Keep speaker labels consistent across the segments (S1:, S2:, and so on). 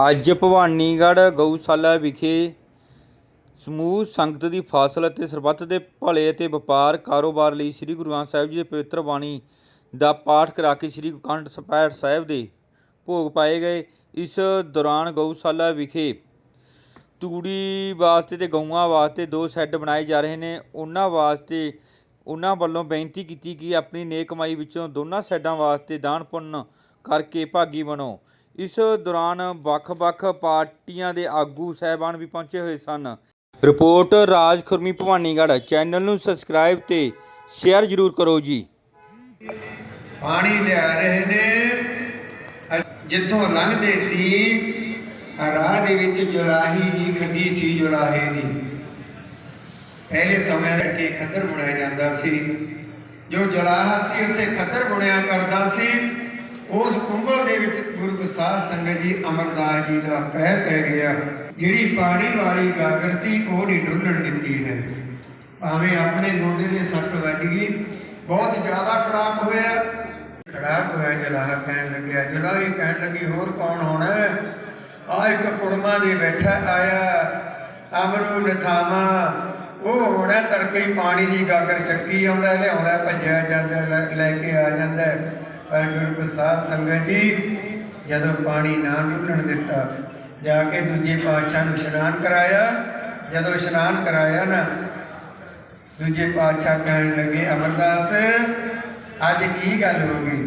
S1: ਅੱਜ ਭਵਾਨੀਗੜ੍ਹ ਗਊਸ਼ਾਲਾ ਵਿਖੇ ਸਮੂਹ ਸੰਗਤ ਦੀ ਫਾਸਲ ਅਤੇ ਸਰਬੱਤ ਦੇ ਭਲੇ ਅਤੇ ਵਪਾਰ ਕਾਰੋਬਾਰ ਲਈ ਸ੍ਰੀ ਗੁਰੂ ਗ੍ਰੰਥ ਸਾਹਿਬ ਜੀ ਦੇ ਪਵਿੱਤਰ ਬਾਣੀ ਦਾ ਪਾਠ ਕਰਾ ਕੇ ਸ੍ਰੀ ਕੰਠ ਸਪੈਟ ਸਾਹਿਬ ਦੇ ਭੋਗ ਪਾਏ ਗਏ। ਇਸ ਦੌਰਾਨ ਗਊਸ਼ਾਲਾ ਵਿਖੇ ਤੂੜੀ ਵਾਸਤੇ ਤੇ ਗਊਆਂ ਵਾਸਤੇ ਦੋ ਸ਼ੈੱਡ ਬਣਾਏ ਜਾ ਰਹੇ ਨੇ। ਉਹਨਾਂ ਵਾਸਤੇ ਉਹਨਾਂ ਵੱਲੋਂ ਬੇਨਤੀ ਕੀਤੀ ਕਿ ਆਪਣੀ ਨੇਕ ਕਮਾਈ ਵਿੱਚੋਂ ਦੋਨਾਂ ਸ਼ੈੱਡਾਂ ਵਾਸਤੇ ਦਾਨ ਪੁੰਨ ਕਰਕੇ ਭਾਗੀ ਬਣੋ। ਇਸ ਦੌਰਾਨ ਵੱਖ-ਵੱਖ ਪਾਰਟੀਆਂ ਦੇ ਆਗੂ ਸਹਿਬਾਨ ਵੀ ਪਹੁੰਚੇ ਹੋਏ ਸਨ। ਰਿਪੋਰਟ ਰਾਜ ਖੁਰਮੀ ਭਵਾਨੀਗੜ੍ਹ ਚੈਨਲ ਨੂੰ ਸਬਸਕ੍ਰਾਈਬ ਤੇ ਸ਼ੇਅਰ ਜ਼ਰੂਰ ਕਰੋ ਜੀ।
S2: ਪਾਣੀ ਲਿਆ ਰਹੇ ਨੇ। ਜਿੱਥੋਂ ਲੰਘਦੇ ਸੀ, ਰਾਹ ਦੇ ਵਿੱਚ ਜੁਲਾਹੀ ਦੀ ਖੱਡੀ ਸੀ ਜੁਲਾਹੇ ਦੀ। ਪਹਿਲੇ ਸਮੇਂ ਕੇ ਖੱਦਰ ਬਣਾਇਆ ਜਾਂਦਾ ਸੀ। ਜੋ ਜੁਲਾਹਾ ਸੀ, ਉੱਥੇ ਖੱਦਰ ਬੁਣਿਆ ਕਰਦਾ ਸੀ। ਉਸ ਕੁੰਭਲ ਦੇ ਵਿੱਚ ਗੁਰੂ ਪ੍ਰਸਾਦ ਸੰਗਤ ਜੀ ਅਮਰਦਾਸ ਜੀ ਦਾ ਪੈਰ ਪੈ ਗਿਆ। ਜਿਹੜੀ ਪਾਣੀ ਵਾਲੀ ਗਾਗਰ ਸੀ ਉਹ ਨਹੀਂ ਡੁੱਲਣ ਦਿੱਤੀ ਹੈ। ਭਾਵੇਂ ਆਪਣੇ ਗੋਡੇ ਦੇ ਸੱਟ ਵੱਜ ਗਈ, ਬਹੁਤ ਜ਼ਿਆਦਾ ਖਰਾਬ ਹੋਇਆ। ਖਰਾਬ ਹੋਇਆ, ਜਲਾਹ ਕਹਿਣ ਲੱਗਿਆ, ਜਲਾਹੀ ਕਹਿਣ ਲੱਗੀ, ਹੋਰ ਕੌਣ ਹੋਣਾ ਆ ਇੱਕ ਕੁੜਮਾ ਦੇ ਬੈਠਾ ਆਇਆ, ਅਮਰੂ ਨਥਾਮਾ। ਉਹ ਹੋਣਾ ਤੜਕੇ ਪਾਣੀ ਦੀ ਗਾਗਰ ਚੱਕੀ ਆਉਂਦਾ, ਲਿਆਉਂਦਾ, ਭੱਜਿਆ ਜਾਂਦਾ ਲੈ ਕੇ ਆ ਜਾਂਦਾ। ਪਰ ਗੁਰੂ ਪ੍ਰਸਾਦ ਸੰਗਤ ਜੀ, ਜਦੋਂ ਪਾਣੀ ਨਾ ਡੁੱਲਣ ਦਿੱਤਾ, ਜਾ ਕੇ ਦੂਜੇ ਪਾਤਸ਼ਾਹ ਨੂੰ ਇਸ਼ਨਾਨ ਕਰਾਇਆ। ਜਦੋਂ ਇਸ਼ਨਾਨ ਕਰਾਇਆ ਨਾ, ਦੂਜੇ ਪਾਤਸ਼ਾਹ ਕਹਿਣ ਲੱਗੇ, ਅਮਰਦਾਸ, ਅੱਜ ਕੀ ਗੱਲ ਹੋ ਗਈ?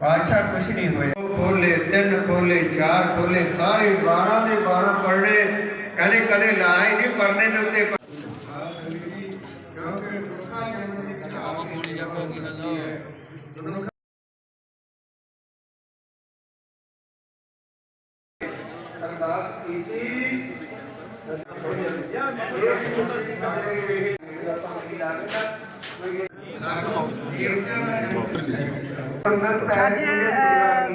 S2: ਪਾਤਸ਼ਾਹ ਕੁਛ ਨਹੀਂ ਹੋਇਆ। ਦੋ ਖੋਲੇ ਤਿੰਨ ਖੋਲੇ ਚਾਰ ਖੋਲੇ ਸਾਰੇ 12 ਦੇ 12 ਪੜਨੇ ਕਦੇ ਕਦੇ ਲਾਏ ਨਹੀਂ ਪਰਨੇ ਦੇ ਉੱਤੇ। ਅਰਦਾਸ ਕੀਤੀ।
S3: ਅੱਜ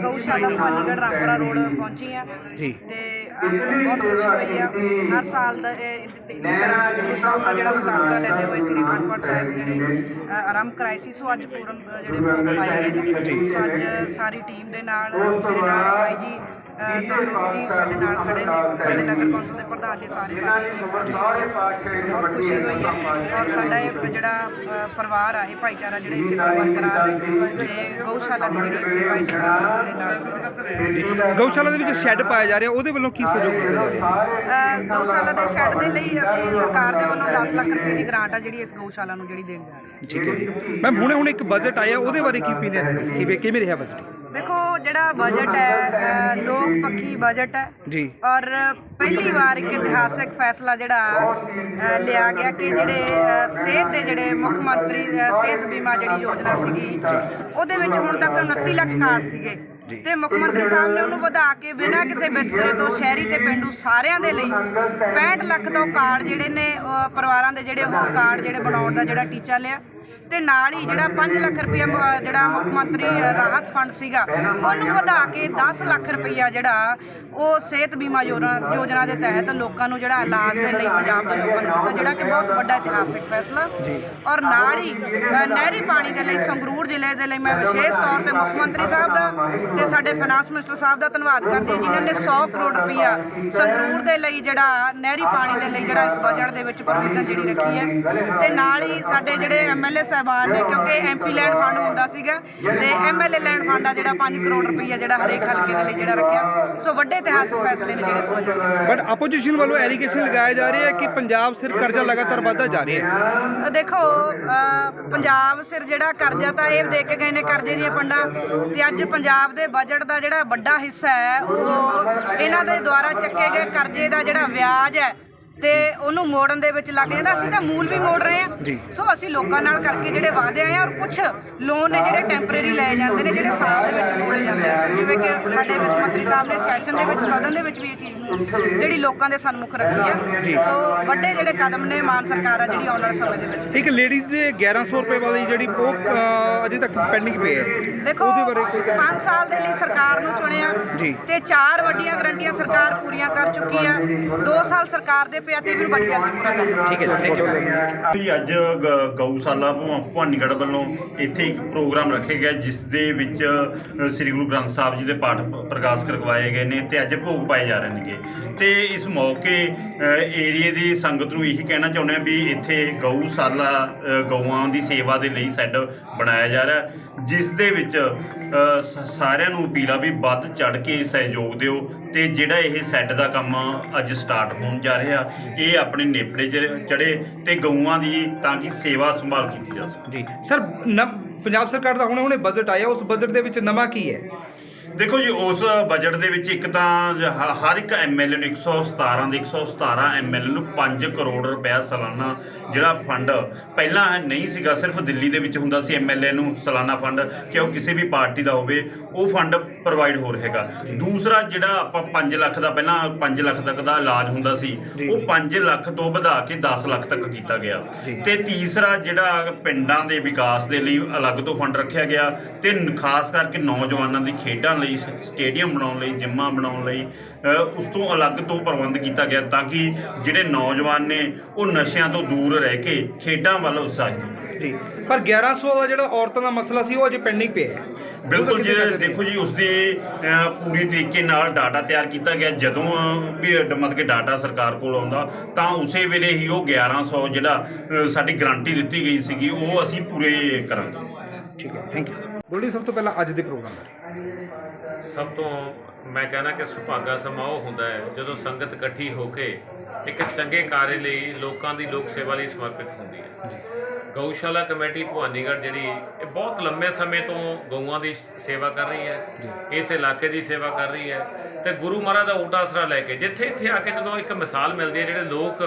S3: ਗਊਸ਼ਾਲਾ ਪਾਲੀਗੜ ਰਾਮਪੁਰਾ ਰੋਡ ਪਹੁੰਚੀ ਆ।
S1: ਜੀ।
S3: ਤੇ ਬਹੁਤ ਖੁਸ਼ੀ ਹੋਈ ਆ। ਹਰ ਸਾਲ ਦਾ ਇਹ ਦੀ ਤਰ੍ਹਾਂ ਗੁਰੂ ਸਾਹਿਬ ਦਾ ਜਿਹੜਾ ਮੁਕਾਬਲਾ ਲੈਂਦੇ ਹੋਏ ਸ੍ਰੀ ਅਖੰਡ ਸਾਹਿਬ ਜਿਹੜੇ ਆਰੰਭ ਕਰਾਏ ਸੀ ਸੋ ਅੱਜ ਪੂਰਨ ਜਿਹੜੇ ਪਾਏ ਨੇ। ਸੋ ਅੱਜ ਸਾਰੀ ਟੀਮ ਦੇ ਨਾਲ ਮੇਰੇ ਨਾਲ ਭਾਈ ਜੀ ਤਰਲੋਕ ਜੀ ਸਾਡੇ ਨਾਲ ਖੜੇ ਨੇ ਸਾਡੇ ਨਗਰ ਕੌਂਸਲ ਦੇ ਪ੍ਰਧਾਨ ਜੀ ਸਾਰੇ ਸਾਡੀ ਟੀਮ ਪਹੁੰਚੀ ਹੋਈ ਹੈ। ਬਹੁਤ ਖੁਸ਼ੀ ਹੋਈ ਹੈ ਔਰ ਸਾਡਾ ਇਹ ਜਿਹੜਾ ਅ, ਪਰਿਵਾਰ ਆ ਇਹ ਭਾਈਚਾਰਾ ਜਿਹੜਾ ਇਸੇ ਤਰ੍ਹਾਂ ਬਰਕਰਾਰ ਰਹੇ ਤੇ ਗਊਸ਼ਾਲਾ ਦੀ ਜਿਹੜੀ ਸੇਵਾ ਇਸ ਤਰ੍ਹਾਂ ਦੇ ਨਾਲ
S4: ਗਊਸ਼ਾਲਾ ਦੇ ਵਿੱਚ ਸ਼ੈੱਡ ਪਾਇਆ ਜਾ ਰਿਹਾ ਉਹਦੇ ਵੱਲੋਂ ਕੀ ਸਹਿਯੋਗ ਦਿੱਤਾ ਜਾ ਰਿਹਾ?
S3: ਗਊਸ਼ਾਲਾ ਦੇ ਸ਼ੈੱਡ ਦੇ ਲਈ ਅਸੀਂ ਸਰਕਾਰ ਦੇ ਵੱਲੋਂ 10 ਲੱਖ ਰੁਪਏ ਦੀ ਗ੍ਰਾਂਟ ਆ ਜਿਹੜੀ ਇਸ ਗਊਸ਼ਾਲਾ ਨੂੰ ਜਿਹੜੀ ਦੇਣ ਜਾ ਰਹੇ ਹਾਂ
S4: ਠੀਕ ਹੈ। ਜੀ ਮੈਮ ਹੁਣੇ ਹੁਣ ਇੱਕ ਬਜਟ ਆਇਆ ਉਹਦੇ ਬਾਰੇ ਕੀ ਪੀਂਦੇ ਕਿਵੇਂ ਕਿਵੇਂ ਰਿਹਾ ਬਜਟ
S3: ਦੇਖੋ ਜਿਹੜਾ ਬਜਟ ਹੈ ਅ, ਲੋਕ ਪੱਖੀ ਬਜਟ ਹੈ।
S4: ਜੀ।
S3: ਔਰ ਪਹਿਲੀ ਵਾਰ ਇੱਕ ਇਤਿਹਾਸਿਕ ਫੈਸਲਾ ਜਿਹੜਾ ਅ, ਲਿਆ ਗਿਆ ਕਿ ਜਿਹੜੇ ਅ, ਸਿਹਤ ਦੇ ਜਿਹੜੇ ਮੁੱਖ ਮੰਤਰੀ ਅ, ਸਿਹਤ ਬੀਮਾ ਜਿਹੜੀ ਯੋਜਨਾ ਸੀਗੀ ਉਹਦੇ ਵਿੱਚ ਹੁਣ ਤੱਕ 29 ਲੱਖ ਕਾਰਡ ਸੀਗੇ। ਤੇ ਮੁੱਖ ਮੰਤਰੀ ਸਾਹਿਬ ਨੇ ਉਹਨੂੰ ਵਧਾ ਕੇ ਬਿਨਾਂ ਕਿਸੇ ਵਿਤਕਰੇ ਤੋਂ ਸ਼ਹਿਰੀ ਤੇ ਪਿੰਡੂ ਸਾਰਿਆਂ ਦੇ ਲਈ 65 ਲੱਖ ਤੋਂ ਕਾਰਡ ਜਿਹੜੇ ਨੇ ਅ, ਪਰਿਵਾਰਾਂ ਦੇ ਜਿਹੜੇ ਉਹ ਕਾਰਡ ਜਿਹੜੇ ਬਣਾਉਣ ਦਾ ਜਿਹੜਾ ਟੀਚਾ ਲਿਆ। ਤੇ ਨਾਲ ਹੀ ਜਿਹੜਾ 5 ਲੱਖ ਰੁਪਇਆ ਜਿਹੜਾ ਮੁੱਖ ਮੰਤਰੀ ਰਾਹਤ ਫੰਡ ਸੀਗਾ ਉਹਨੂੰ ਵਧਾ ਕੇ 10 ਲੱਖ ਰੁਪਇਆ ਜਿਹੜਾ ਉਹ ਸਿਹਤ ਬੀਮਾ ਯੋਜਨਾ ਦੇ ਤਹਿਤ ਲੋਕਾਂ ਨੂੰ ਜਿਹੜਾ ਇਲਾਜ ਦੇ ਲਈ ਪੰਜਾਬ ਦੇ ਲੋਕਾਂ ਨੂੰ ਦਿੱਤਾ ਜਿਹੜਾ ਕਿ ਬਹੁਤ ਵੱਡਾ ਇਤਿਹਾਸਿਕ ਫੈਸਲਾ। ਔਰ ਨਾਲ ਹੀ ਨਹਿਰੀ ਪਾਣੀ ਦੇ ਲਈ ਸੰਗਰੂਰ ਜ਼ਿਲ੍ਹੇ ਦੇ ਲਈ ਮੈਂ ਵਿਸ਼ੇਸ਼ ਤੌਰ ਤੇ ਮੁੱਖ ਮੰਤਰੀ ਸਾਹਿਬ ਦਾ ਤੇ ਸਾਡੇ ਫਾਈਨਾਂਸ ਮਿਨਿਸਟਰ ਸਾਹਿਬ ਦਾ ਧੰਨਵਾਦ ਕਰਦੀ ਜਿਨ੍ਹਾਂ ਨੇ 100 ਕਰੋੜ ਰੁਪਇਆ ਸੰਗਰੂਰ ਦੇ ਲਈ ਜਿਹੜਾ ਨਹਿਰੀ ਪਾਣੀ ਦੇ ਲਈ ਜਿਹੜਾ ਇਸ ਬਜਟ ਦੇ ਵਿੱਚ ਪ੍ਰੋਵੀਜ਼ਨ ਜਿਹੜੀ ਰੱਖੀ ਹੈ। ਤੇ ਨਾਲ ਹੀ ਸਾਡੇ ਜਿਹੜੇ ਐਮਐਲਏ ਸਾਹਿਬਾਨ ਨੇ ਕਿਉਂਕਿ ਐਮਪੀ ਲੈਂਡ ਫੰਡ ਹੁੰਦਾ ਸੀਗਾ ਤੇ ਐਮਐਲਏ ਲੈਂਡ ਫੰਡ ਆ ਜਿਹੜਾ 5 ਕਰੋੜ ਰੁਪਇਆ ਜਿਹੜਾ ਹਰੇਕ ਹਲਕੇ ਦੇ ਲਈ ਜਿਹੜਾ ਰੱਖਿਆ। ਸੋ ਵੱਡੇ ਇਤਿਹਾਸਕ ਫੈਸਲੇ ਨੇ ਜਿਹੜੇ ਬਜਟ ਦੇ
S4: ਬਟ ਆਪੋਜੀਸ਼ਨ ਵੱਲੋਂ ਐਲੀਗੇਸ਼ਨ ਲਗਾਇਆ ਜਾ ਰਿਹਾ ਹੈ ਕਿ ਪੰਜਾਬ ਸਿਰ ਕਰਜ਼ਾ ਲਗਾਤਾਰ ਵਧਦਾ ਜਾ ਰਿਹਾ ਹੈ।
S3: ਦੇਖੋ ਪੰਜਾਬ ਸਿਰ ਜਿਹੜਾ ਕਰਜ਼ਾ ਤਾਂ ਇਹ ਦੇ ਕੇ ਗਏ ਨੇ ਕਰਜ਼ੇ ਦੀਆਂ ਪੰਡਾਂ ਤੇ ਅੱਜ ਪੰਜਾਬ ਦੇ ਬਜਟ ਦਾ ਜਿਹੜਾ ਵੱਡਾ ਹਿੱਸਾ ਹੈ ਉਹ ਇਹਨਾਂ ਦੇ ਦੁਆਰਾ ਚੱਕੇ ਗਏ ਕਰਜ਼ੇ ਦਾ ਜਿਹੜਾ ਵਿਆਜ ਹੈ ਤੇ ਉਹਨੂੰ ਮੋੜਨ ਦੇ ਵਿੱਚ ਲੱਗ ਜਾਂਦਾ ਅਸੀਂ ਤਾਂ ਮੂਲ ਵੀ ਮੋੜ ਰਹੇ। ਹਾਂ ਸੋ ਅਸੀਂ ਲੋਕਾਂ ਨਾਲ ਕਰਕੇ ਜਿਹੜੇ ਵਾਅਦੇ ਆਏ ਆ ਔਰ ਕੁਝ ਲੋਨ ਨੇ ਜਿਹੜੇ ਟੈਂਪਰੇਰੀ ਲਏ ਜਾਂਦੇ ਨੇ ਜਿਹੜੇ ਸਾਲ ਦੇ ਵਿੱਚ ਮੋੜੇ ਜਾਂਦੇ ਆ। ਜਿਵੇਂ ਕਿ ਸਾਡੇ ਵਿੱਤ ਮੰਤਰੀ ਸਾਹਿਬ ਨੇ ਸੈਸ਼ਨ ਦੇ ਵਿੱਚ ਸਦਨ ਦੇ ਵਿੱਚ ਵੀ ਇਹ ਚੀਜ਼ ਨੂੰ ਜਿਹੜੀ ਲੋਕਾਂ ਦੇ ਸਨਮੁਖ ਰੱਖੀ ਆ। ਸੋ ਵੱਡੇ ਜਿਹੜੇ ਕਦਮ ਨੇ ਮਾਨ ਸਰਕਾਰ ਆ ਜਿਹੜੀ ਆਉਣ ਵਾਲੇ ਸਮੇਂ ਦੇ ਵਿੱਚ।
S4: ਇੱਕ ਲੇਡੀਜ਼ ਦੇ 1100 ਰੁਪਏ ਵਾਲੀ ਜਿਹੜੀ ਉਹ ਅਜੇ ਤੱਕ ਪੈਂਡਿੰਗ ਪਈ ਹੈ।
S3: ਦੇਖੋ
S4: ਉਹਦੇ ਬਾਰੇ ਕੋਈ ਗੱਲ
S3: 5 ਸਾਲ ਦੇ ਲਈ ਸਰਕਾਰ ਨੂੰ ਚੁਣਿਆ। ਤੇ ਚਾਰ ਵੱਡੀਆਂ ਗਰੰਟੀਆਂ ਸਰਕਾਰ ਪੂਰੀਆਂ ਕਰ ਚੁੱਕੀ ਆ। 2 ਸਾਲ ਸਰਕਾਰ ਦੇ ਪਿਆ ਤੇ ਇਹਨੂੰ ਬੜੀ ਜਲਦੀ ਪੂਰਾ ਕਰ ਲਓ
S4: ਠੀਕ ਹੈ ਥੈਂਕ ਯੂ
S5: ਜੀ ਅੱਜ ਗ- ਗਊਸ਼ਾਲਾ ਭੁਆ- ਭਵਾਨੀਗੜ੍ਹ ਵੱਲੋਂ ਇੱਥੇ ਇੱਕ ਪ੍ਰੋਗਰਾਮ ਰੱਖਿਆ ਗਿਆ ਜਿਸ ਦੇ ਵਿੱਚ ਅ, ਸ੍ਰੀ ਗੁਰੂ ਗ੍ਰੰਥ ਸਾਹਿਬ ਜੀ ਦੇ ਪਾਠ ਪ- ਪ੍ਰਕਾਸ਼ ਕਰਵਾਏ ਗਏ ਨੇ ਤੇ ਅੱਜ ਭੋਗ ਪਾਏ ਜਾ ਰਹੇ ਨੇਗੇ। ਤੇ ਇਸ ਮੌਕੇ ਏਰੀਏ ਦੀ ਸੰਗਤ ਨੂੰ ਇਹੀ ਕਹਿਣਾ ਚਾਹੁੰਦੇ ਆ ਵੀ ਇੱਥੇ ਗਊਸ਼ਾਲਾ ਅ, ਗਊਆਂ ਦੀ ਸੇਵਾ ਦੇ ਲਈ ਸੈੱਟ ਬਣਾਇਆ ਜਾ ਰਿਹਾ। ਹੈ, ਜਿਸ ਦੇ ਵਿੱਚ ਸਾਰਿਆਂ ਨੂੰ ਅਪੀਲ ਆ ਵੀ ਵੱਧ ਚੜ ਕੇ ਸਹਿਯੋਗ ਦਿਓ ਤੇ ਜਿਹੜਾ ਇਹ ਸੈੱਟ ਦਾ ਕੰਮ ਅੱਜ ਸਟਾਰਟ ਹੋਣ ਜਾ ਰਿਹਾ ਇਹ ਆਪਣੇ ਨੇਪੜੇ ਚੜੇ ਤੇ ਗਊਆਂ ਦੀ ਤਾਂ ਕਿ ਸੇਵਾ ਸੰਭਾਲ ਕੀਤੀ ਜਾ ਸਕੇ।
S4: ਜੀ। ਸਰ ਪੰਜਾਬ ਸਰਕਾਰ ਦਾ ਹੁਣੇ ਹੁਣੇ ਬਜਟ ਆਇਆ ਉਸ ਬਜਟ ਦੇ ਵਿੱਚ ਨਵਾਂ ਕੀ ਹੈ?
S5: ਦੇਖੋ ਜੀ ਉਸ ਬਜਟ ਦੇ ਵਿੱਚ ਇੱਕ ਤਾਂ ਹਰ ਇੱਕ ਐਮਐਲਏ ਨੂੰ 117 ਦੇ 117 ਐਮਐਲਏ ਨੂੰ 5 ਕਰੋੜ ਰੁਪਇਆ ਸਾਲਾਨਾ ਜਿਹੜਾ ਫੰਡ ਪਹਿਲਾਂ ਨਹੀਂ ਸੀਗਾ ਸਿਰਫ ਦਿੱਲੀ ਦੇ ਵਿੱਚ ਹੁੰਦਾ ਸੀ ਐਮਐਲਏ ਨੂੰ ਸਾਲਾਨਾ ਫੰਡ ਕਿ ਉਹ ਕਿਸੇ ਵੀ ਪਾਰਟੀ ਦਾ ਹੋਵੇ ਉਹ ਫੰਡ ਪ੍ਰੋਵਾਈਡ ਹੋ ਰਿਹਾਗਾ ਦੂਸਰਾ ਜਿਹੜਾ ਆਪਾਂ 5 ਲੱਖ ਦਾ ਪਹਿਲਾਂ 5 ਲੱਖ ਤੱਕ ਦਾ ਇਲਾਜ ਹੁੰਦਾ ਸੀ ਉਹ 5 ਲੱਖ ਤੋਂ ਵਧਾ ਕੇ 10 ਲੱਖ ਤੱਕ ਕੀਤਾ ਗਿਆ। ਤੇ ਤੀਸਰਾ ਜਿਹੜਾ ਪਿੰਡਾਂ ਦੇ ਵਿਕਾਸ ਦੇ ਲਈ ਅਲੱਗ ਤੋਂ ਫੰਡ ਰੱਖਿਆ ਗਿਆ ਤੇ ਖਾਸ ਕਰਕੇ ਨੌਜਵਾਨਾਂ ਦੀ ਖੇਡਾਂ ਲਈ ਸਟੇਡੀਅਮ ਬਣਾਉਣ ਲਈ ਜਿੰਮਾਂ ਬਣਾਉਣ ਲਈ ਉਸ ਤੋਂ ਅਲੱਗ ਤੋਂ ਪ੍ਰਬੰਧ ਕੀਤਾ ਗਿਆ ਤਾਂ ਕਿ ਜਿਹੜੇ ਨੌਜਵਾਨ ਨੇ ਉਹ ਨਸ਼ਿਆਂ ਤੋਂ ਦੂਰ ਰਹਿ ਕੇ ਖੇਡਾਂ ਵੱਲ ਉਤਸ਼ਾਹਿਤ
S4: ਜੀ ਪਰ 1100 ਦਾ ਜਿਹੜਾ ਔਰਤਾਂ ਦਾ ਮਸਲਾ ਸੀ ਉਹ ਅਜੇ ਪੈਂਡਿੰਗ ਪਿਆ ਹੈ।
S5: ਬਿਲਕੁਲ ਜੀ ਦੇਖੋ ਜੀ ਉਸ ਦੇ ਪੂਰੀ ਤਰੀਕੇ ਨਾਲ ਡਾਟਾ ਤਿਆਰ ਕੀਤਾ ਗਿਆ। ਜਦੋਂ ਵੀ ਮਤਲਬ ਕਿ ਡਾਟਾ ਸਰਕਾਰ ਕੋਲ ਆਉਂਦਾ ਤਾਂ ਉਸੇ ਵੇਲੇ ਹੀ ਉਹ 1100 ਜਿਹੜਾ ਸਾਡੀ ਗਾਰੰਟੀ ਦਿੱਤੀ ਗਈ ਸੀਗੀ ਉਹ ਅਸੀਂ ਪੂਰੇ ਕਰਾਂਗੇ।
S4: ਠੀਕ ਹੈ ਥੈਂਕ ਯੂ ਗੋਲਡੀ ਸਭ ਤੋਂ ਪਹਿਲਾਂ ਅੱਜ ਦੇ ਪ੍ਰੋਗਰਾਮ ਬਾਰੇ।
S6: ਸਭ ਤੋਂ ਮੈਂ ਕਹਿੰਦਾ ਕਿ ਸੁਭਾਗਾ ਸਮਾਂ ਉਹ ਹੁੰਦਾ ਹੈ ਜਦੋਂ ਸੰਗਤ ਇਕੱਠੀ ਹੋ ਕੇ ਇੱਕ ਚੰਗੇ ਕਾਰਜ ਲਈ ਲੋਕਾਂ ਦੀ ਲੋਕ ਸੇਵਾ ਲਈ ਸਮਰਪਿਤ ਹੁੰਦੀ ਹੈ। ਗਊਸ਼ਾਲਾ ਕਮੇਟੀ ਭਵਾਨੀਗੜ੍ਹ ਜਿਹੜੀ ਇਹ ਬਹੁਤ ਲੰਮੇ ਸਮੇਂ ਤੋਂ ਗਊਆਂ ਦੀ ਸੇਵਾ ਕਰ ਰਹੀ ਹੈ। ਇਸ ਇਲਾਕੇ ਦੀ ਸੇਵਾ ਕਰ ਰਹੀ ਹੈ ਤੇ ਗੁਰੂ ਮਹਾਰਾਜ ਦਾ ਓਟ ਆਸਰਾ ਲੈ ਕੇ ਜਿੱਥੇ ਇੱਥੇ ਆ ਕੇ ਜਦੋਂ ਇੱਕ ਮਿਸਾਲ ਮਿਲਦੀ ਹੈ ਜਿਹੜੇ ਲੋਕ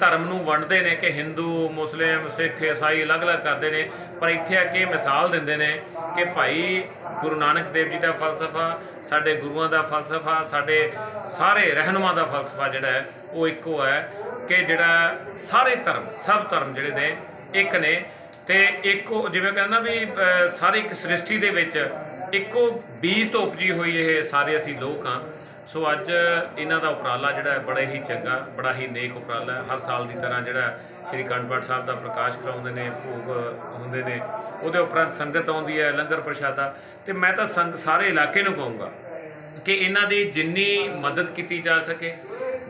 S6: ਧਰਮ ਨੂੰ ਵੰਡਦੇ ਨੇ ਕਿ ਹਿੰਦੂ ਮੁਸਲਿਮ ਸਿੱਖ ਈਸਾਈ ਅਲੱਗ-ਅਲੱਗ ਕਰਦੇ ਨੇ ਪਰ ਇੱਥੇ ਆ ਕੇ ਮਿਸਾਲ ਦਿੰਦੇ ਨੇ ਕਿ ਭਾਈ ਗੁਰੂ ਨਾਨਕ ਦੇਵ ਜੀ ਦਾ ਫਲਸਫਾ, ਸਾਡੇ ਗੁਰੂਆਂ ਦਾ ਫਲਸਫਾ, ਸਾਡੇ ਸਾਰੇ ਰਹਿਨੁਮਾ ਦਾ ਫਲਸਫਾ ਜਿਹੜਾ ਹੈ, ਉਹ ਇੱਕੋ ਹੈ ਕਿ ਜਿਹੜਾ ਸਾਰੇ ਧਰਮ, ਸਭ ਧਰਮ ਜਿਹੜੇ ਨੇ, ਇੱਕ ਨੇ ਤੇ ਇੱਕੋ ਜਿਵੇਂ ਕਹਿੰਦਾ ਵੀ ਸਾਰੀ ਇੱਕ ਸ੍ਰਿਸ਼ਟੀ ਦੇ ਵਿੱਚ ਇੱਕੋ ਬੀਜ ਤੋਂ ਉਪਜੀ ਹੋਈ ਇਹ ਸਾਰੇ ਅਸੀਂ ਲੋਕ ਹਾਂ। ਸੋ ਅੱਜ ਇਹਨਾਂ ਦਾ ਉਪਰਾਲਾ ਜਿਹੜਾ ਹੈ ਬੜਾ ਹੀ ਚੰਗਾ, ਬੜਾ ਹੀ ਨੇਕ ਉਪਰਾਲਾ ਹੈ। ਹਰ ਸਾਲ ਦੀ ਤਰ੍ਹਾਂ ਜਿਹੜਾ ਸ੍ਰੀ ਅਖੰਡ ਸਾਹਿਬ ਦਾ ਪ੍ਰਕਾਸ਼ ਕਰਾਉਂਦੇ ਨੇ, ਭੋਗ ਹੁੰਦੇ ਨੇ। ਉਹਦੇ ਉਪਰੰਤ ਸੰਗਤ ਆਉਂਦੀ ਹੈ, ਲੰਗਰ ਪ੍ਰਸ਼ਾਦਾ। ਤੇ ਮੈਂ ਤਾਂ ਸੰਗ, ਸਾਰੇ ਇਲਾਕੇ ਨੂੰ ਕਹੂੰਗਾ ਕਿ ਇਹਨਾਂ ਦੀ ਜਿੰਨੀ ਮਦਦ ਕੀਤੀ ਜਾ ਸਕੇ,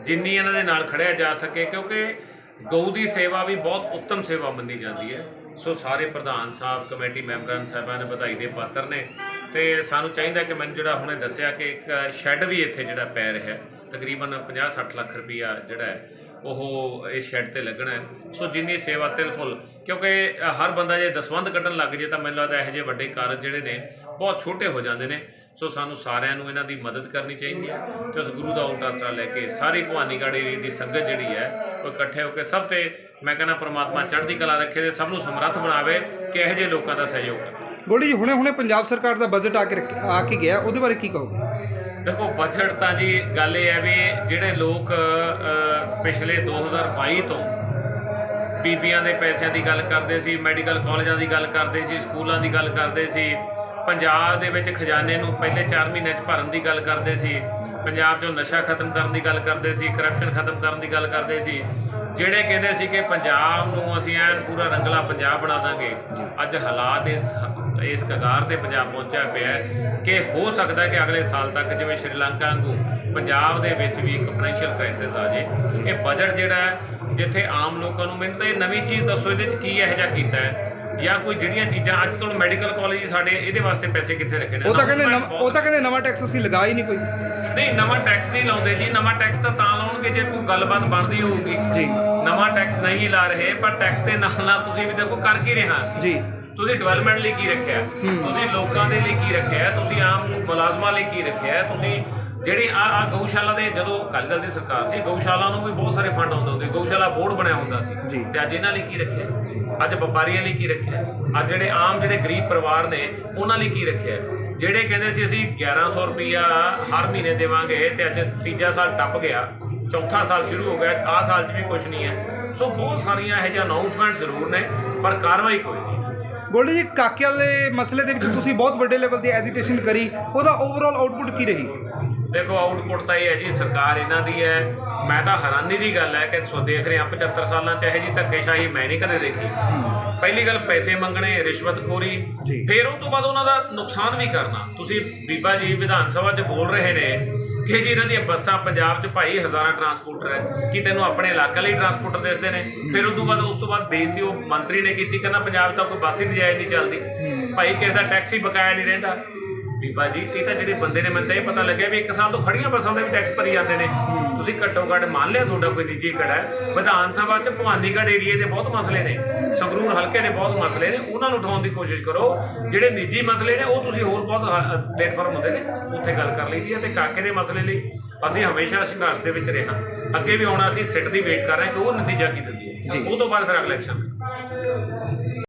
S6: ਜਿੰਨੀ ਇਹਨਾਂ ਦੇ ਨਾਲ ਖੜਿਆ ਜਾ ਸਕੇ, ਕਿਉਂਕਿ ਗਊ ਦੀ ਸੇਵਾ ਵੀ ਬਹੁਤ ਉੱਤਮ ਸੇਵਾ ਮੰਨੀ ਜਾਂਦੀ ਹੈ। ਸੋ ਸਾਰੇ ਪ੍ਰਧਾਨ ਸਾਹਿਬ, ਕਮੇਟੀ ਮੈਂਬਰਾਂ ਸਾਹਿਬਾਂ ਨੇ ਵਧਾਈ ਦੇ ਪਾਤਰ ਨੇ। ਤੇ ਸਾਨੂੰ ਚਾਹੀਦਾ ਕਿ ਮੈਨੂੰ ਜਿਹੜਾ ਹੁਣੇ ਦੱਸਿਆ ਕਿ ਇੱਕ ਸ਼ੈੱਡ ਵੀ ਇੱਥੇ ਜਿਹੜਾ ਪੈ ਰਿਹਾ ਤਕਰੀਬਨ 50-60 ਲੱਖ ਰੁਪਈਆ ਜਿਹੜਾ ਹੈ, ਉਹ ਇਸ ਸ਼ੈੱਡ ਤੇ ਲੱਗਣਾ ਹੈ। ਸੋ ਜਿੰਨੀ ਸੇਵਾ ਤਿਲ ਫੁੱਲ, ਕਿਉਂਕਿ ਹਰ ਬੰਦਾ ਜੇ ਦਸਵੰਧ ਕੱਢਣ ਲੱਗ ਜੇ ਤਾਂ ਮੈਨੂੰ ਲੱਗਦਾ ਇਹੋ ਜਿਹੇ ਵੱਡੇ ਕਾਰਜ ਜਿਹੜੇ ਨੇ, ਬਹੁਤ ਛੋਟੇ ਹੋ ਜਾਂਦੇ ਨੇ। ਸੋ ਸਾਨੂੰ ਸਾਰਿਆਂ ਨੂੰ ਇਹਨਾਂ ਦੀ ਮਦਦ ਕਰਨੀ ਚਾਹੀਦੀ ਹੈ ਤੇ ਉਸ ਗੁਰੂ ਦਾ ਓਟ ਆਸਰਾ ਲੈ ਕੇ ਸਾਰੀ ਭਵਾਨੀਗੜ੍ਹ ਏਰੀਏ ਦੀ ਸੰਗਤ ਜਿਹੜੀ ਹੈ, ਉਹ ਇਕੱਠੇ ਹੋ ਕੇ ਸਭ ਤੇ ਮੈਂ ਕਹਿੰਦਾ ਪ੍ਰਮਾਤਮਾ ਚੜ੍ਹਦੀ ਕਲਾ ਰੱਖੇ ਤੇ ਸਭ ਨੂੰ ਸਮਰੱਥ ਬਣਾਵੇ ਕਿ ਇਹੋ ਜਿਹੇ ਲੋਕਾਂ ਦਾ ਸਹਿਯੋਗ ਕਰ
S4: ਗੋਲਡੀ ਜੀ ਹੁਣੇ ਹੁਣੇ ਪੰਜਾਬ ਸਰਕਾਰ ਦਾ ਬਜਟ ਆ ਕੇ ਰੱਖ- ਆ ਕੇ ਗਿਆ ਉਹਦੇ ਬਾਰੇ ਕੀ ਕਹੋਗੇ?
S6: ਦੇਖੋ ਬਜਟ ਤਾਂ ਜੀ ਗੱਲ ਇਹ ਹੈ ਵੀ ਜਿਹੜੇ ਲੋਕ ਅ, ਪਿਛਲੇ 2022 ਤੋਂ ਬੀਬੀਆਂ ਦੇ ਪੈਸਿਆਂ ਦੀ ਗੱਲ ਕਰਦੇ ਸੀ ਮੈਡੀਕਲ ਕਾਲਜਾਂ ਦੀ ਗੱਲ ਕਰਦੇ ਸੀ ਸਕੂਲਾਂ ਦੀ ਗੱਲ ਕਰਦੇ ਸੀ ਪੰਜਾਬ ਦੇ ਵਿੱਚ ਖਜ਼ਾਨੇ ਨੂੰ ਪਹਿਲੇ 4 ਮਹੀਨੇ 'ਚ ਭਰਨ ਦੀ ਗੱਲ ਕਰਦੇ ਸੀ ਪੰਜਾਬ 'ਚੋਂ ਨਸ਼ਾ ਖਤਮ ਕਰਨ ਦੀ ਗੱਲ ਕਰਦੇ ਸੀ ਕਰਪਸ਼ਨ ਖਤਮ ਕਰਨ ਦੀ ਗੱਲ ਕਰਦੇ ਸੀ ਜਿਹੜੇ ਕਹਿੰਦੇ ਸੀ ਕਿ ਪੰਜਾਬ ਨੂੰ ਅਸੀਂ ਐਨ ਪੂਰਾ ਰੰਗਲਾ ਪੰਜਾਬ ਬਣਾ ਦਾਂਗੇ ਅੱਜ ਹਾਲਾਤ ਇਸ ਇਸ ਕਗਾਰ ਤੇ ਪੰਜਾਬ ਪਹੁੰਚਿਆ ਪਿਆ ਕਿ ਹੋ ਸਕਦਾ ਹੈ ਕਿ ਅਗਲੇ ਸਾਲ ਤੱਕ ਜਿਵੇਂ ਸ਼੍ਰੀਲੰਕਾ ਵਾਂਗੂ ਪੰਜਾਬ ਦੇ ਵਿੱਚ ਵੀ ਇੱਕ ਫਾਈਨੈਂਸ਼ੀਅਲ ਕ੍ਰਾਈਸਿਸ ਆ ਜੇ। ਇਹ ਬਜਟ ਜਿਹੜਾ ਹੈ ਜਿੱਥੇ ਆਮ ਲੋਕਾਂ ਨੂੰ ਮੈਨੂੰ ਤਾਂ ਇਹ ਨਵੀਂ ਚੀਜ਼ ਦੱਸੋ ਇਹਦੇ 'ਚ ਕੀ ਇਹੋ ਜਿਹਾ ਕੀਤਾ ਹੈ? ਜਾਂ ਕੋਈ ਜਿਹੜੀਆਂ ਚੀਜ਼ਾਂ ਅੱਜ ਤੋਂ ਮੈਡੀਕਲ ਕਾਲਜ ਸਾਡੇ ਇਹਦੇ ਵਾਸਤੇ ਪੈਸੇ ਕਿੱਥੇ ਰੱਖੇ ਨੇ?
S4: ਉਹ ਤਾਂ ਕਹਿੰਦੇ ਨਵਾਂ- ਉਹ ਤਾਂ ਕਹਿੰਦੇ ਨਵਾਂ ਟੈਕਸ ਅਸੀਂ ਲਗਾ ਹੀ ਨਹੀਂ ਕੋਈ।
S6: ਨਹੀਂ ਨਵਾਂ ਟੈਕਸ ਨਹੀਂ ਲਾਉਂਦੇ ਜੀ ਨਵਾਂ ਟੈਕਸ ਤਾਂ ਤਾਂ ਲਾਉਣਗੇ ਜੇ ਕੋਈ ਗੱਲਬਾਤ ਬਣਦੀ ਹੋਊਗੀ।
S4: ਜੀ।
S6: ਨਵਾਂ ਟੈਕਸ ਨਹੀਂ ਲਾ ਰਹੇ ਪਰ ਟੈਕਸ ਦੇ ਨਾਲ ਨਾਲ ਤੁਸੀਂ ਵੀ ਦੇਖੋ ਕਰ ਕੀ ਰਹੇ ਅਸੀਂ।
S4: ਜੀ।
S6: ਤੁਸੀਂ ਡਿਵੈਲਪਮੈਂਟ ਲਈ ਕੀ ਰੱਖਿਆ? ਤੁਸੀਂ ਲੋਕਾਂ ਦੇ ਲਈ ਕੀ ਰੱਖਿਆ? ਤੁਸੀਂ ਆਮ ਮੁਲਾਜ਼ਮਾਂ ਲਈ ਕੀ ਰੱਖਿਆ? ਤੁਸੀਂ ਜਿਹੜੀ ਆ ਆ ਗਊਸ਼ਾਲਾ ਦੇ ਜਦੋਂ ਦਲ ਦੀ ਸਰਕਾਰ ਸੀ ਗਊਸ਼ਾਲਾ ਨੂੰ ਵੀ ਬਹੁਤ ਸਾਰੇ ਫੰਡ ਆਉਂਦੇ ਹੁੰਦੇ ਗਊਸ਼ਾਲਾ ਬੋਰਡ ਬਣਿਆ ਹੁੰਦਾ ਸੀ। ਤੇ ਅੱਜ ਇਹਨਾਂ ਲਈ ਕੀ ਰੱਖਿਆ? ਅੱਜ ਵਪਾਰੀਆਂ ਲਈ ਕੀ ਰੱਖਿਆ? ਅੱਜ ਜਿਹੜੇ ਆਮ ਜਿਹੜੇ ਗਰੀਬ ਪਰਿਵਾਰ ਨੇ ਉਹਨਾਂ ਲਈ ਕੀ ਰੱਖਿਆ? ਜਿਹੜੇ ਕਹਿੰਦੇ ਸੀ ਅਸੀਂ 1100 ਰੁਪਈਆ ਹਰ ਮਹੀਨੇ ਦੇਵਾਂਗੇ ਤੇ ਅੱਜ ਤੀਜਾ ਸਾਲ ਟੱਪ ਗਿਆ ਚੌਥਾ ਸਾਲ ਸ਼ੁਰੂ ਹੋ ਗਿਆ ਆਹ ਸਾਲ 'ਚ ਵੀ ਕੁਝ ਨਹੀਂ ਹੈ। ਸੋ ਬਹੁਤ ਸਾਰੀਆਂ ਇਹੋ ਜਿਹੀਆਂ ਅਨਾਉਂਸਮੈਂਟ ਜ਼ਰੂਰ ਨੇ ਪਰ ਕਾਰਵਾਈ ਕੋਈ ਨਹੀਂ।
S4: ਗੋਲਡੀ ਜੀ ਕਾਕਿਆਂ ਦੇ ਮਸਲੇ ਦੇ ਵਿੱਚ ਤੁਸੀਂ ਬਹੁਤ ਵੱਡੇ ਲੈਵਲ ਦੀ ਐਜੀਟੇਸ਼ਨ ਕਰੀ ਉਹਦਾ ਓਵਰਆਲ ਆਊਟਪੁੱਟ ਕੀ ਰਹੀ?
S6: ਦੇਖੋ ਆਊਟਪੁੱਟ ਤਾਂ ਇਹ ਹੈ ਜੀ ਸਰਕਾਰ ਇਹਨਾਂ ਦੀ ਹੈ। ਮੈਂ ਤਾਂ ਹੈਰਾਨੀ ਦੀ ਗੱਲ ਹੈ ਕਿ ਸੋ ਦੇਖ ਰਹੇ ਹਾਂ 75 ਸਾਲਾਂ ਚ ਇਹ ਜੀ ਧੱਕੇਸ਼ਾਹੀ ਮੈਂ ਨਹੀਂ ਕਦੇ ਦੇਖੀ। ਪਹਿਲੀ ਗੱਲ ਪੈਸੇ ਮੰਗਣੇ ਰਿਸ਼ਵਤਖੋਰੀ। ਫਿਰ ਉਹ ਤੋਂ ਬਾਅਦ ਉਹਨਾਂ ਦਾ ਨੁਕਸਾਨ ਵੀ ਕਰਨਾ। ਤੁਸੀਂ ਬੀਬਾ ਜੀ ਵਿਧਾਨ ਸਭਾ 'ਚ ਬੋਲ ਰਹੇ ਨੇ ਕਿ ਜੀ ਇਹਨਾਂ ਦੀਆਂ ਬੱਸਾਂ ਪੰਜਾਬ 'ਚ ਭਾਈ ਹਜ਼ਾਰਾਂ ਟਰਾਂਸਪੋਰਟਰ ਹੈ ਕੀ ਤੈਨੂੰ ਆਪਣੇ ਇਲਾਕੇ ਲਈ ਟਰਾਂਸਪੋਰਟਰ ਦਿਸਦੇ ਨੇ। ਫਿਰ ਉਸ ਤੋਂ ਬਾਅਦ ਉਸ ਤੋਂ ਬਾਅਦ ਬੇਇੱਜ਼ਤੀ ਉਹ ਮੰਤਰੀ ਨੇ ਕੀਤੀ ਕਹਿੰਦਾ ਪੰਜਾਬ ਤਾਂ ਕੋਈ ਬੱਸ ਹੀ ਨਜਾਇਜ਼ ਨਹੀਂ ਚੱਲਦੀ। ਭਾਈ ਕਿਸੇ ਦਾ ਟੈਕਸੀ ਬਕਾਇਆ ਨਹੀਂ ਰਹਿੰਦਾ। ਬੀਬਾ ਜੀ ਇਹ ਤਾਂ ਜਿਹੜੇ ਬੰਦੇ ਨੇ ਮੈਨੂੰ ਤਾਂ ਇਹ ਪਤਾ ਲੱਗਿਆ ਵੀ ਇੱਕ ਸਾਲ ਤੋਂ ਖੜੀਆਂ ਬੱਸਾਂ ਦੇ ਵੀ ਟੈਕਸ ਭਰੀ ਜਾਂਦੇ ਨੇ। ਤੁਸੀਂ ਘੱਟੋ ਘੱਟ ਮੰਨ ਲਿਆ ਤੁਹਾਡਾ ਕੋਈ ਨਿੱਜੀ ਘੜਾ ਹੈ। ਵਿਧਾਨ ਸਭਾ 'ਚ ਭਵਾਨੀਗੜ੍ਹ ਏਰੀਏ ਦੇ ਬਹੁਤ ਮਸਲੇ ਨੇ ਸੰਗਰੂਰ ਹਲਕੇ ਦੇ ਬਹੁਤ ਮਸਲੇ ਨੇ ਉਹਨਾਂ ਨੂੰ ਉਠਾਉਣ ਦੀ ਕੋਸ਼ਿਸ਼ ਕਰੋ। ਜਿਹੜੇ ਨਿੱਜੀ ਮਸਲੇ ਨੇ ਉਹ ਤੁਸੀਂ ਹੋਰ ਬਹੁਤ ਪਲੇਟਫਾਰਮ ਹੁੰਦੇ ਨੇ ਉੱਥੇ ਗੱਲ ਕਰ ਲਈਦੀ ਹੈ ਤੇ ਕਾਕੇ ਦੇ ਮਸਲੇ ਲਈ ਅਸੀਂ ਹਮੇਸ਼ਾ ਸੰਘਰਸ਼ ਦੇ ਵਿੱਚ ਰਹੇ ਹਾਂ ਅੱਗੇ ਵੀ ਆਉਣਾ ਅਸੀਂ ਸਿੱਟ ਦੀ ਵੇਟ ਕਰ ਰਹੇ ਕਿ ਉਹ ਨਤੀਜਾ ਕੀ ਦਿੰਦੀ ਹੈ। ਉਹ ਤੋਂ ਬਾਅਦ ਫਿਰ ਅਗਲਾ ਇਲੈਕਸ਼ਨ